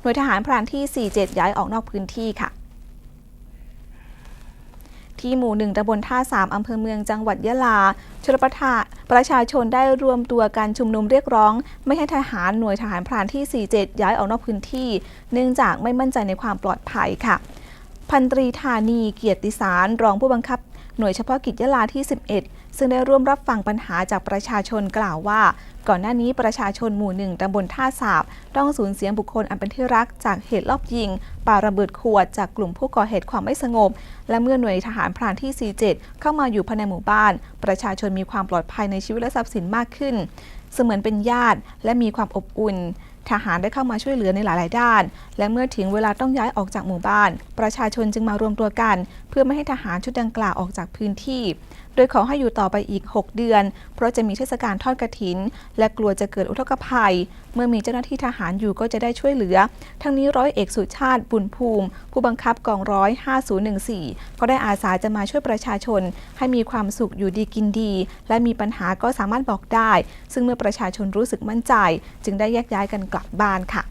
หน่วยทหารพรานที่ 47 ย้ายออกนอกพื้นที่ค่ะ ที่หมู่หนึ่งตำบลท่าสามอำเภอเมืองจังหวัดยะลาชลประทาประชาชนได้รวมตัวการชุมนุมเรียกร้อง ไม่ให้ทหารหน่วยทหารพรานที่ 47 ย้ายออกนอกพื้นที่ เนื่องจากไม่มั่นใจในความปลอดภัยค่ะ พันตรีธานีเกียรติสารรองผู้บังคับ หน่วยเฉพาะกิจยะลาที่ 11 ซึ่งได้ร่วมรับฟังปัญหาจากประชาชนกล่าวว่า ก่อนหน้านี้ประชาชนหมู่หนึ่งตำบลท่าสาบ ต้องสูญเสียบุคคลอันเป็นที่รักจากเหตุลอบยิงปาระเบิดขวดจากกลุ่มผู้ก่อเหตุความไม่สงบ และเมื่อหน่วยทหารพรานที่ 47 เข้ามาอยู่ภายในหมู่บ้าน ประชาชนมีความปลอดภัยในชีวิตและทรัพย์สินมากขึ้น เสมือนเป็นญาติและมีความอบอุ่น ทหารได้เข้ามาช่วยเหลือในหลาย ๆ ด้าน และเมื่อถึงเวลาต้องย้ายออกจากหมู่บ้าน ประชาชนจึงมารวมตัวกัน เพื่อไม่ให้ทหารชุดดังกล่าวออกจากพื้นที่ โดยขอให้อยู่ต่อไปอีก 6 เดือน เพราะจะมีเทศกาลทอดกระถิน และกลัวจะเกิดอุทกภัย เมื่อมีเจ้าหน้าที่ทหารอยู่ก็จะได้ช่วยเหลือ ทั้งนี้ร้อยเอกสุชาติบุญภูมิ ผู้บังคับกองร้อย5014 ก็ได้อาสาจะมาช่วยประชาชน ให้มีความสุขอยู่ดีกินดี และมีปัญหาก็สามารถบอกได้ ซึ่งเมื่อประชาชนรู้สึกมั่นใจ จึงได้แยกย้ายกันกลับบ้านค่ะ